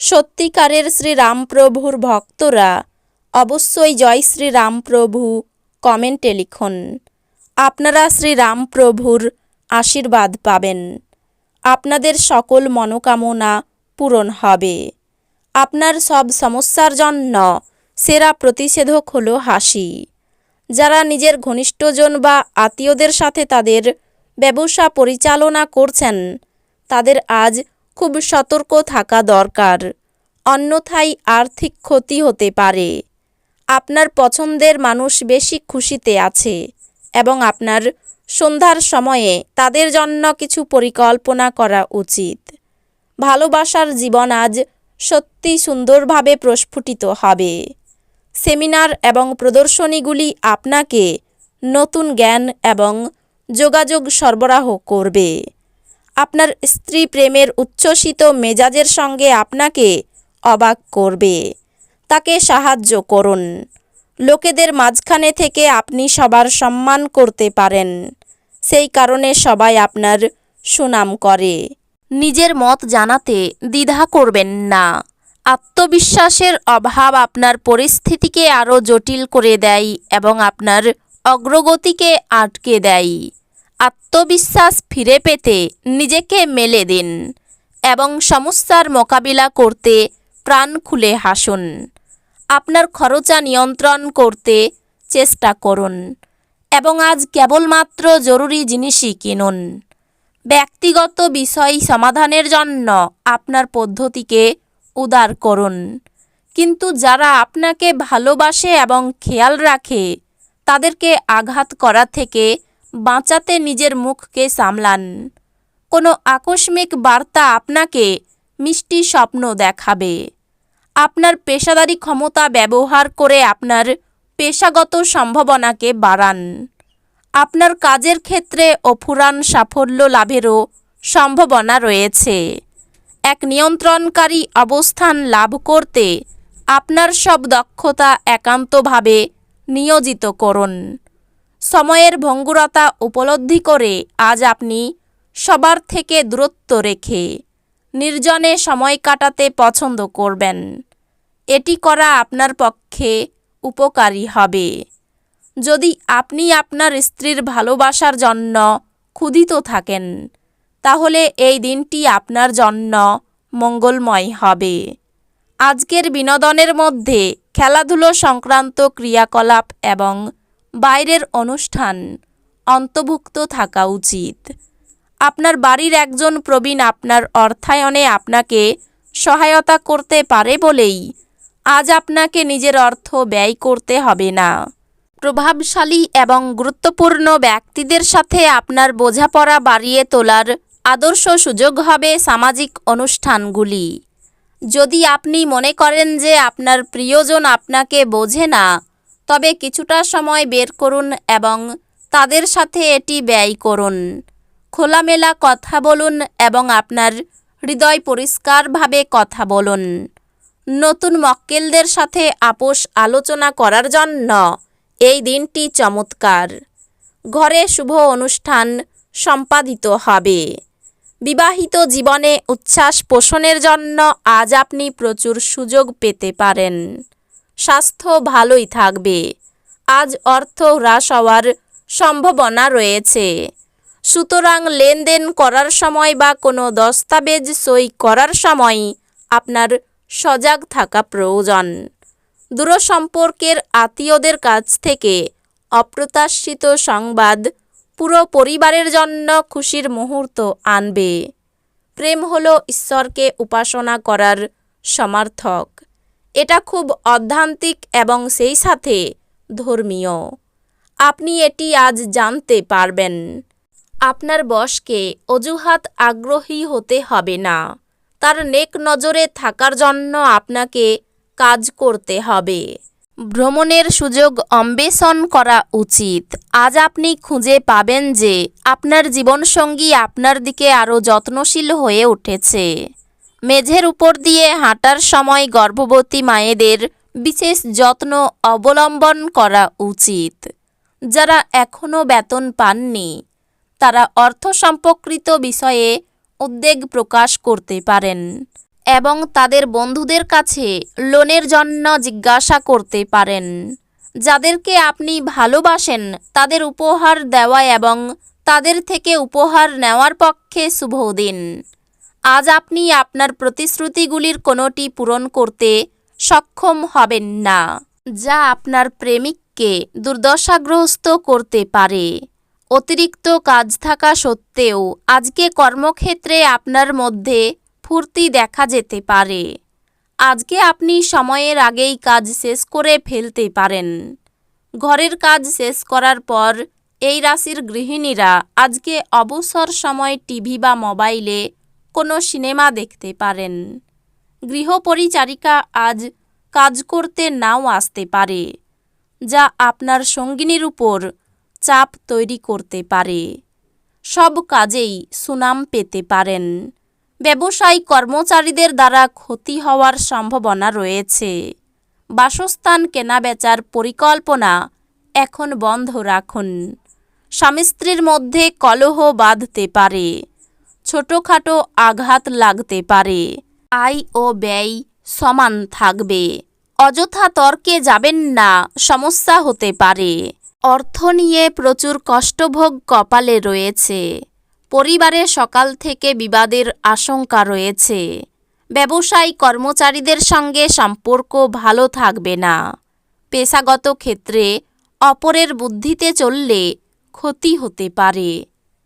সত্যিকারের শ্রীরামপ্রভুর ভক্তরা অবশ্যই জয় শ্রীরামপ্রভু কমেন্টে লিখুন। আপনারা শ্রীরামপ্রভুর আশীর্বাদ পাবেন। আপনাদের সকল মনোকামনা পূরণ হবে। আপনার সব সমস্যার জন্য সেরা প্রতিষেধক হলো হাসি। যারা নিজের ঘনিষ্ঠজন বা আত্মীয়দের সাথে তাদের ব্যবসা পরিচালনা করছেন, তাদের আজ খুব সতর্ক থাকা দরকার। অন্যথায় আর্থিক ক্ষতি হতে পারে। আপনার পছন্দের মানুষ বেশি খুশিতে আছে এবং আপনার সন্ধ্যার সময়ে তাদের জন্য কিছু পরিকল্পনা করা উচিত। ভালোবাসার জীবন আজ সত্যি সুন্দরভাবে প্রস্ফুটিত হবে। সেমিনার এবং প্রদর্শনীগুলি আপনাকে নতুন জ্ঞান এবং যোগাযোগ সরবরাহ করবে। আপনার স্ত্রী প্রেমের উচ্ছ্বসিত মেজাজের সঙ্গে আপনাকে অবাক করবে। তাকে সাহায্য করুন। লোকেদের মাঝখানে থেকে আপনি সবার সম্মান করতে পারেন। সেই কারণে সবাই আপনার সুনাম করে। নিজের মত জানাতে দ্বিধা করবেন না। আত্মবিশ্বাসের অভাব আপনার পরিস্থিতিকে আরও জটিল করে দেয় এবং আপনার অগ্রগতিকে আটকে দেয়। আত্মবিশ্বাস ফিরে পেতে নিজেকে মেলে দিন এবং সমস্যার মোকাবিলা করতে প্রাণ খুলে হাসুন। আপনার খরচা নিয়ন্ত্রণ করতে চেষ্টা করুন এবং আজ কেবলমাত্র জরুরি জিনিসই কিনুন। ব্যক্তিগত বিষয় সমাধানের জন্য আপনার পদ্ধতিকে উদার করুন। কিন্তু যারা আপনাকে ভালোবাসে এবং খেয়াল রাখে, তাদেরকে আঘাত করা থেকে বাঁচাতে নিজের মুখকে সামলান। কোনো আকস্মিক বার্তা আপনাকে মিষ্টি স্বপ্ন দেখাবে। আপনার পেশাদারি ক্ষমতা ব্যবহার করে আপনার পেশাগত সম্ভাবনাকে বাড়ান। আপনার কাজের ক্ষেত্রে অফুরান সাফল্য লাভেরও সম্ভাবনা রয়েছে। এক নিয়ন্ত্রণকারী অবস্থান লাভ করতে আপনার সব দক্ষতা একান্তভাবে নিয়োজিত করুন। সময়ের ভঙ্গুরতা উপলব্ধি করে আজ আপনি সবার থেকে দূরত্ব রেখে নির্জনে সময় কাটাতে পছন্দ করবেন। এটি করা আপনার পক্ষে উপকারী হবে। যদি আপনি আপনার স্ত্রীর ভালোবাসার জন্য ক্ষুধিত থাকেন, তাহলে এই দিনটি আপনার জন্য মঙ্গলময় হবে। আজকের বিনোদনের মধ্যে খেলাধুলো সংক্রান্ত ক্রিয়াকলাপ এবং বাইরের অনুষ্ঠান, অন্তর্ভুক্ত থাকা উচিত। আপনার বাড়ির একজন প্রবীণ আপনার অর্থায়নে আপনাকে সহায়তা করতে পারে বলেই আজ আপনাকে নিজের অর্থ ব্যয় করতে হবে না। প্রভাবশালী এবং গুরুত্বপূর্ণ ব্যক্তিদের সাথে আপনার বোঝাপড়া বাড়িয়ে তোলার আদর্শ সুযোগ হবে সামাজিক অনুষ্ঠানগুলি। যদি আপনি মনে করেন যে আপনার প্রিয়জন আপনাকে বোঝে না তবে কিছুটা সময় বের করুন এবং তাদের সাথে এটি ব্যয় করুন। খোলামেলা কথা বলুন এবং আপনার হৃদয় পরিষ্কারভাবে কথা বলুন। নতুন মক্কেলদের সাথে আপোষ আলোচনা করার জন্য এই দিনটি চমৎকার। ঘরে শুভ অনুষ্ঠান সম্পাদিত হবে। বিবাহিত জীবনে উচ্ছ্বাস পোষণের জন্য আজ আপনি প্রচুর সুযোগ পেতে পারেন। স্বাস্থ্য ভালোই থাকবে। আজ অর্থ হ্রাস হওয়ার সম্ভাবনা রয়েছে। সুতরাং লেনদেন করার সময় বা কোনো দস্তাবেজ সই করার সময় আপনার সজাগ থাকা প্রয়োজন। দূরসম্পর্কের আত্মীয়দের কাছ থেকে অপ্রত্যাশিত সংবাদ পুরো পরিবারের জন্য খুশির মুহূর্ত আনবে। প্রেম হলো ঈশ্বরকে উপাসনা করার সমার্থক। এটা খুব অধ্যান্তিক এবং সেই সাথে ধর্মীয়। আপনি এটি আজ জানতে পারবেন। আপনার বসকে অজুহাত আগ্রহী হতে হবে না। তার নেক নজরে থাকার জন্য আপনাকে কাজ করতে হবে। ভ্রমণের সুযোগ অন্বেষণ করা উচিত। আজ আপনি খুঁজে পাবেন যে আপনার জীবনসঙ্গী আপনার দিকে আরও যত্নশীল হয়ে উঠেছে। মেঝের উপর দিয়ে হাঁটার সময় গর্ভবতী মায়েদের বিশেষ যত্ন অবলম্বন করা উচিত। যারা এখনও বেতন পাননি, তারা অর্থ সম্পর্কিত বিষয়ে উদ্বেগ প্রকাশ করতে পারেন এবং তাদের বন্ধুদের কাছে লোনের জন্য জিজ্ঞাসা করতে পারেন। যাদেরকে আপনি ভালোবাসেন, তাদের উপহার দেওয়া এবং তাদের থেকে উপহার নেওয়ার পক্ষে শুভ দিন। আজ আপনি আপনার প্রতিশ্রুতিগুলির কোনোটি পূরণ করতে সক্ষম হবেন না, যা আপনার প্রেমিককে দুর্দশাগ্রস্ত করতে পারে। অতিরিক্ত কাজ থাকা সত্ত্বেও আজকে কর্মক্ষেত্রে আপনার মধ্যে ফুর্তি দেখা যেতে পারে। আজকে আপনি সময়ের আগেই কাজ শেষ করে ফেলতে পারেন। ঘরের কাজ শেষ করার পর এই রাশির গৃহিণীরা আজকে অবসর সময় টিভি বা মোবাইলে কোনো সিনেমা দেখতে পারেন। গৃহপরিচারিকা আজ কাজ করতে নাও আসতে পারে, যা আপনার সঙ্গিনীর উপর চাপ তৈরি করতে পারে। সব কাজেই সুনাম পেতে পারেন। ব্যবসায়ী কর্মচারীদের দ্বারা ক্ষতি হওয়ার সম্ভাবনা রয়েছে। বাসস্থান কেনাবেচার পরিকল্পনা এখন বন্ধ রাখুন। স্বামী স্ত্রীর মধ্যে কলহ বাঁধতে পারে। ছোটোখাটো আঘাত লাগতে পারে। আয় ও ব্যয় সমান থাকবে। অযথা তর্কে যাবেন না, সমস্যা হতে পারে। অর্থ নিয়ে প্রচুর কষ্টভোগ কপালে রয়েছে। পরিবারে সকাল থেকে বিবাদের আশঙ্কা রয়েছে। ব্যবসায়ী কর্মচারীদের সঙ্গে সম্পর্ক ভালো থাকবে না। পেশাগত ক্ষেত্রে অপরের বুদ্ধিতে চললে ক্ষতি হতে পারে।